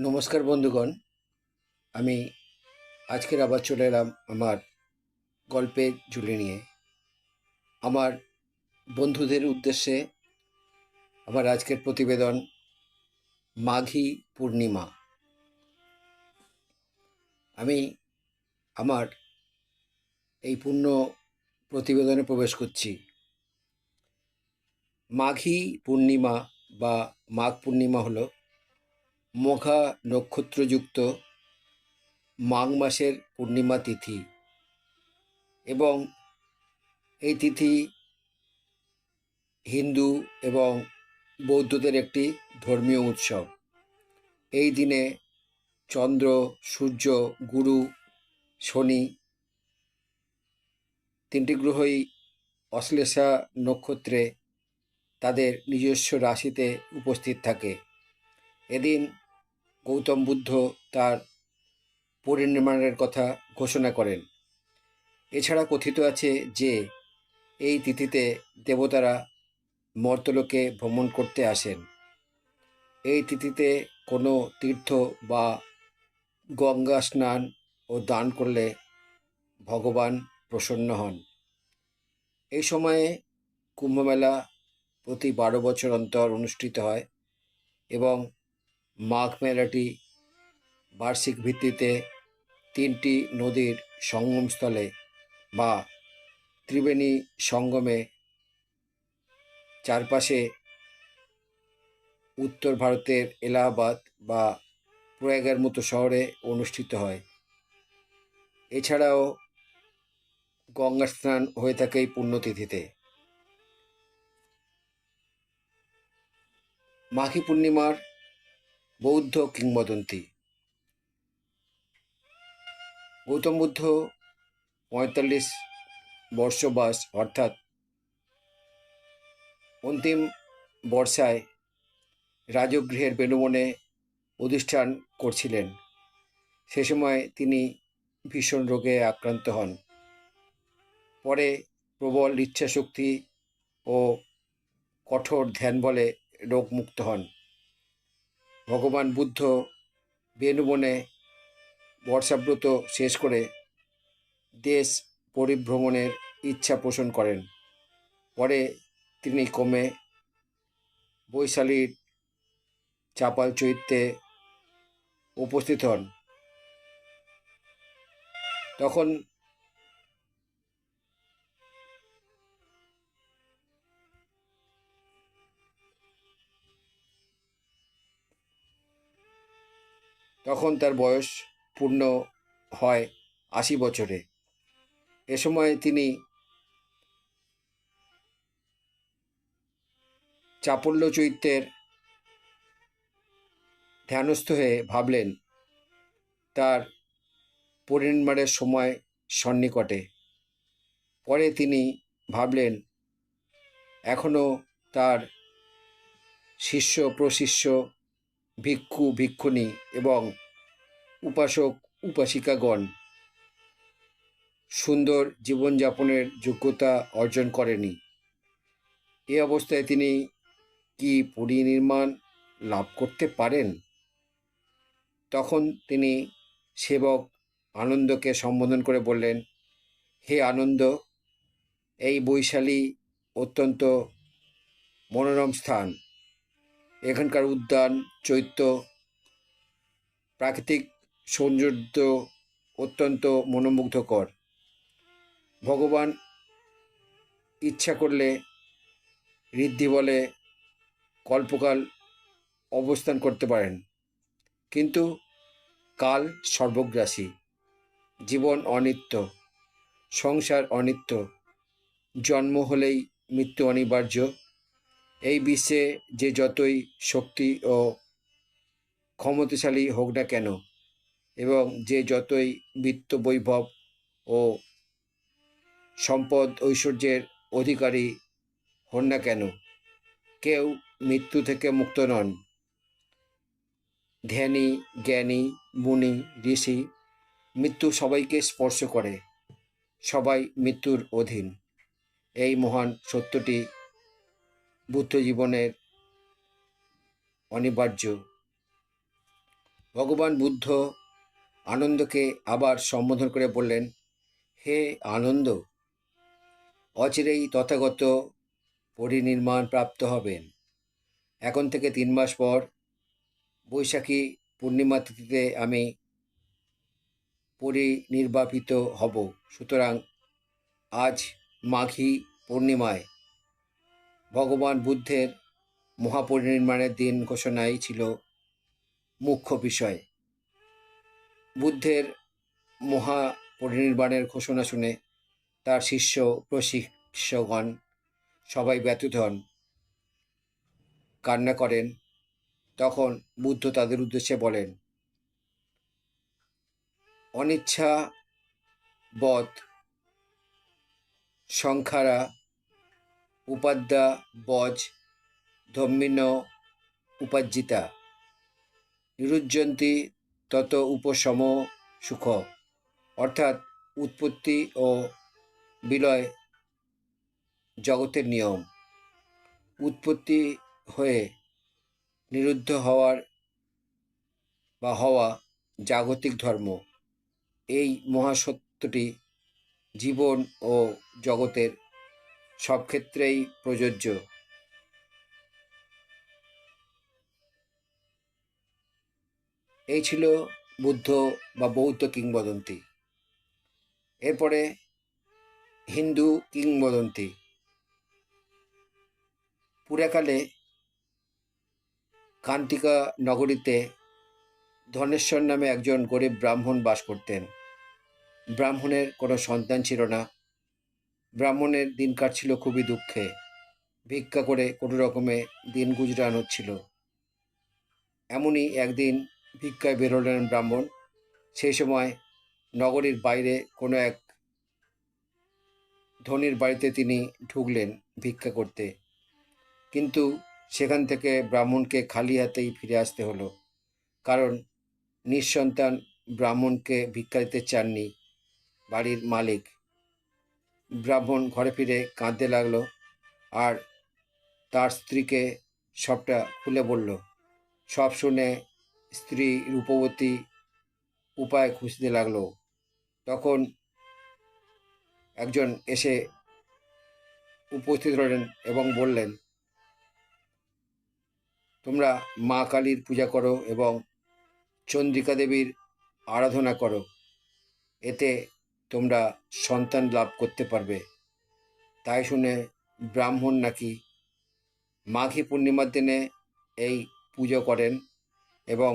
নমস্কার বন্ধুগণ। আমি আজকের আবার চলে এলাম আমার গল্পের ঝুলি নিয়ে। আমার বন্ধুদের উদ্দেশ্যে আমার আজকের প্রতিবেদন মাঘী পূর্ণিমা। আমি আমার এই পূর্ণ প্রতিবেদনে প্রবেশ করছি। মাঘী পূর্ণিমা বা মাঘ পূর্ণিমা হলো মঘা নক্ষত্রযুক্ত মাঘ মাসের পূর্ণিমা তিথি। এবং এই তিথি হিন্দু এবং বৌদ্ধদের একটি ধর্মীয় উৎসব। এই দিনে চন্দ্র, সূর্য, গুরু, শনি তিনটি গ্রহই অশ্লেষা নক্ষত্রে তাদের নিজস্ব রাশিতে উপস্থিত থাকে। এদিন গৌতম বুদ্ধ তার পরিনির্মাণের কথা ঘোষণা করেন। এছাড়া কথিত আছে যে, এই তিথিতে দেবতারা মর্তলোকে ভ্রমণ করতে আসেন। এই তিথিতে কোনো তীর্থ বা গঙ্গা স্নান ও দান করলে ভগবান প্রসন্ন হন। এই সময়ে কুম্ভমেলা প্রতি বারো বছর অন্তর অনুষ্ঠিত হয় এবং মাঘ মেলাটি বার্ষিক ভিত্তিতে তিনটি নদীর সঙ্গমস্থলে বা ত্রিবেণী সঙ্গমে চারপাশে উত্তর ভারতের এলাহাবাদ বা প্রয়াগের মতো শহরে অনুষ্ঠিত হয়। এছাড়াও গঙ্গা স্নান হয়ে থাকে এই পুণ্যতিথিতে। মাঘী পূর্ণিমার বৌদ্ধ কিংবদন্তি। গৌতম বুদ্ধ পঁয়তাল্লিশ বর্ষবাস অর্থাৎ অন্তিম বর্ষায় রাজগৃহের বেণুবনে অধিষ্ঠান করছিলেন। সে সময় তিনি ভীষণ রোগে আক্রান্ত হন। পরে প্রবল ইচ্ছাশক্তি ও কঠোর ধ্যান বলে রোগমুক্ত হন। ভগবান বুদ্ধ বেনুবনে বর্ষাব্রত শেষ করে দেশ পরিভ্রমণের ইচ্ছা পোষণ করেন। পরে তিনি কমে বৈশালীর চাপাল চৈত্যে উপস্থিত হন। তখন তখন তার বয়স পূর্ণ হয় আশি বছরে। এ সময় তিনি চাপল্য চৈত্যের ধ্যানস্থ হয়ে ভাবলেন, তার পরিনির্মাণের সময় সন্নিকটে। পরে তিনি ভাবলেন এখনও তার শিষ্য প্রশিষ্য ভিক্ষু, ভিক্ষুণী এবং উপাসক, উপাসিকাগণ সুন্দর জীবনযাপনের যোগ্যতা অর্জন করেনি। এ অবস্থায় তিনি কি পরিনির্মাণ লাভ করতে পারেন? তখন তিনি সেবক আনন্দকে সম্বোধন করে বললেন, হে আনন্দ, এই বৈশালী অত্যন্ত মনোরম স্থান। এখানকার উদ্যান, চৈত্য, প্রাকৃতিক সৌন্দর্য অত্যন্ত মনোমুগ্ধকর। ভগবান ইচ্ছা করলে ঋদ্ধি বলে কল্পকাল অবস্থান করতে পারেন। কিন্তু কাল সর্বগ্রাসী, জীবন অনিত্য, সংসার অনিত্য, জন্ম হলেই মৃত্যু অনিবার্য। এই বিশ্বে যে যতই শক্তি ও ক্ষমতাশালী হোক না কেন, এবং যে যতই বিত্ত বৈভব ও সম্পদ ঐশ্বর্যের অধিকারী হন না কেন, কেউ মৃত্যু থেকে মুক্ত নন। ধ্যানী, জ্ঞানী, মুনি, ঋষি মৃত্যু সবাইকে স্পর্শ করে, সবাই মৃত্যুর অধীন। এই মহান সত্যটি বুদ্ধ জীবনের অনিবার্য। ভগবান বুদ্ধ আনন্দকে আবার সম্বোধন করে বললেন, হে আনন্দ, অচিরেই তথাগত পরিনির্মাণ প্রাপ্ত হবেন। এখন থেকে তিন মাস পর বৈশাখী পূর্ণিমা তিথিতে আমি পরিনির্বাপিত হব। সুতরাং আজ মাঘী পূর্ণিমায় ভগবান বুদ্ধের মহাপরিনির্মাণের দিন ঘোষণাই ছিল মুখ্য বিষয়। বুদ্ধের মহাপরিনির্বাণের ঘোষণা শুনে তার শিষ্য প্রশিষ্যগণ সবাই ব্যথিত হন। কান্না করেন। তখন বুদ্ধ তাদের উদ্দেশ্যে বলেন অনিচ্ছা বধ সংখ্যারা উপাদ্যা, বজ, ধম্মিন, উপার্জিতা। নিরুজ্জন্তী তত উপশম সুখ। অর্থাৎ উৎপত্তি ও বিলয় জগতের নিয়ম। উৎপত্তি হয়ে নিরুদ্ধ হওয়ার বা হওয়া জাগতিক ধর্ম। এই মহাসত্যটি জীবন ও জগতের সব ক্ষেত্রেই প্রযোজ্য। এই ছিল বুদ্ধ বা বৌদ্ধ কিংবদন্তি। এরপরে হিন্দু কিংবদন্তি। পুরাকালে কান্তিকা নগরীতে ধনেশ্বর নামে একজন গরিব ব্রাহ্মণ বাস করতেন। ব্রাহ্মণের কোনো সন্তান ছিল না। ব্রাহ্মণের দিন কাটছিল খুবই দুঃখে। ভিক্ষা করে কোনো রকমে দিন গুজরান হচ্ছিল এমনই একদিন ভিক্ষায় বেরোলেন ব্রাহ্মণ। সেই সময় নগরীর বাইরে কোনো এক ধনির বাড়িতে তিনি ঢুকলেন ভিক্ষা করতে। কিন্তু সেখান থেকে ব্রাহ্মণকে খালি হাতেই ফিরে আসতে হলো। কারণ নিঃসন্তান ব্রাহ্মণকে ভিক্ষা দিতে চাননি বাড়ির মালিক। ব্রাহ্মণ ঘরে ফিরে কাঁদতে লাগল আর তার স্ত্রীকে সবটা খুলে বলল। সব শুনে স্ত্রী রূপবতী উপায় খুঁজতে লাগল। তখন একজন এসে উপস্থিত হলেন এবং বললেন, তোমরা মা কালীর পূজা করো এবং চন্দ্রিকা দেবীর আরাধনা করো। এতে তোমরা সন্তান লাভ করতে পারবে। তাই শুনে ব্রাহ্মণ নাকি মাঘী পূর্ণিমার দিনে এই পুজো করেন এবং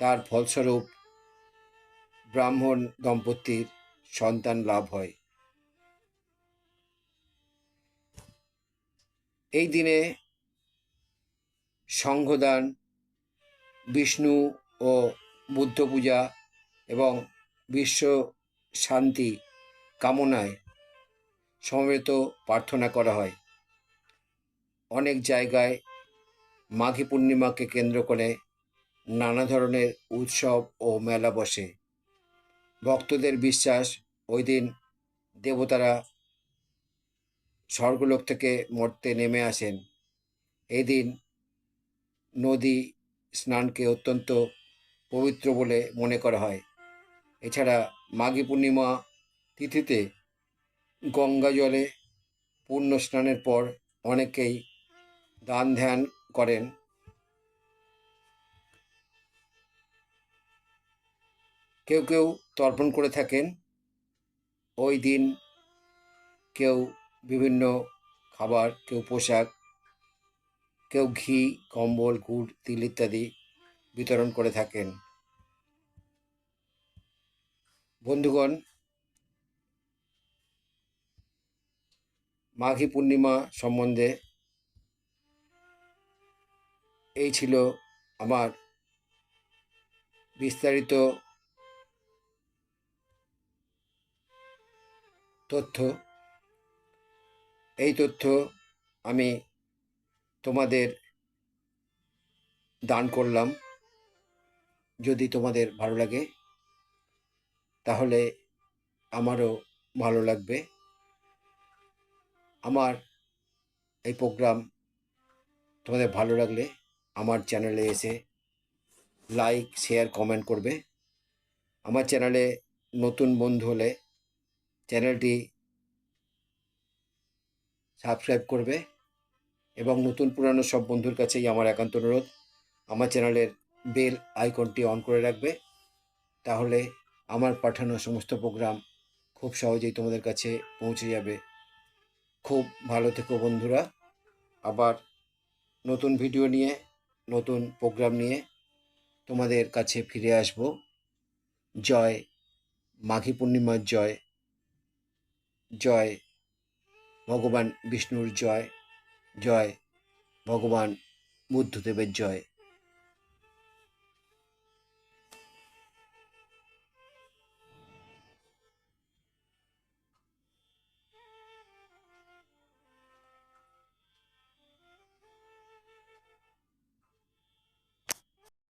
তার ফলস্বরূপ ব্রাহ্মণ দম্পতির সন্তান লাভ হয়। এই দিনে সংঘদান, বিষ্ণু ও বুদ্ধ পূজা এবং বিশ্ব শান্তি কামনায় সমবেত প্রার্থনা করা হয়। অনেক জায়গায় মাঘী পূর্ণিমাকে কেন্দ্র করে নানা ধরনের উৎসব ও মেলা বসে। ভক্তদের বিশ্বাস ওই দিন দেবতারা স্বর্গলোক থেকে মর্তে নেমে আসেন। এই দিন নদী স্নানকে অত্যন্ত পবিত্র বলে মনে করা হয়। এছাড়া মাঘী পূর্ণিমা তিথিতে গঙ্গা জলে পূর্ণ স্নানের পর অনেকেই দান ধ্যান করেন। কেউ কেউ তর্পণ করে থাকেন। ওই দিন কেউ বিভিন্ন খাবার, কেউ পোশাক, কেউ ঘি, কম্বল, গুড়, তিল ইত্যাদি বিতরণ করে থাকেন। বন্ধুগণ, মাঘী পূর্ণিমা সম্বন্ধে এই ছিল আমার বিস্তারিত তথ্য। এই তথ্য আমি তোমাদের দান করলাম। যদি তোমাদের ভালো লাগে তাহলে আমারও ভালো লাগবে। আমার এই প্রোগ্রাম তোমাদের ভালো লাগলে আমার চ্যানেলে এসে লাইক, শেয়ার, কমেন্ট করবে। আমার চ্যানেলে নতুন বন্ধু হলে চ্যানেলটি সাবস্ক্রাইব করবে এবং নতুন পুরানো সব বন্ধুর কাছেই আমার একান্ত অনুরোধ, আমার চ্যানেলের বেল আইকনটি অন করে রাখবে। তাহলে আমার পাঠানো সমস্ত প্রোগ্রাম খুব সহজেই তোমাদের কাছে পৌঁছে যাবে। খুব ভালো থেকো বন্ধুরা। আবার নতুন ভিডিও নিয়ে, নতুন প্রোগ্রাম নিয়ে তোমাদের কাছে ফিরে আসব। জয় মাঘী পূর্ণিমার জয়। জয় ভগবান বিষ্ণুর জয়। জয় ভগবান বুদ্ধদেবের জয়।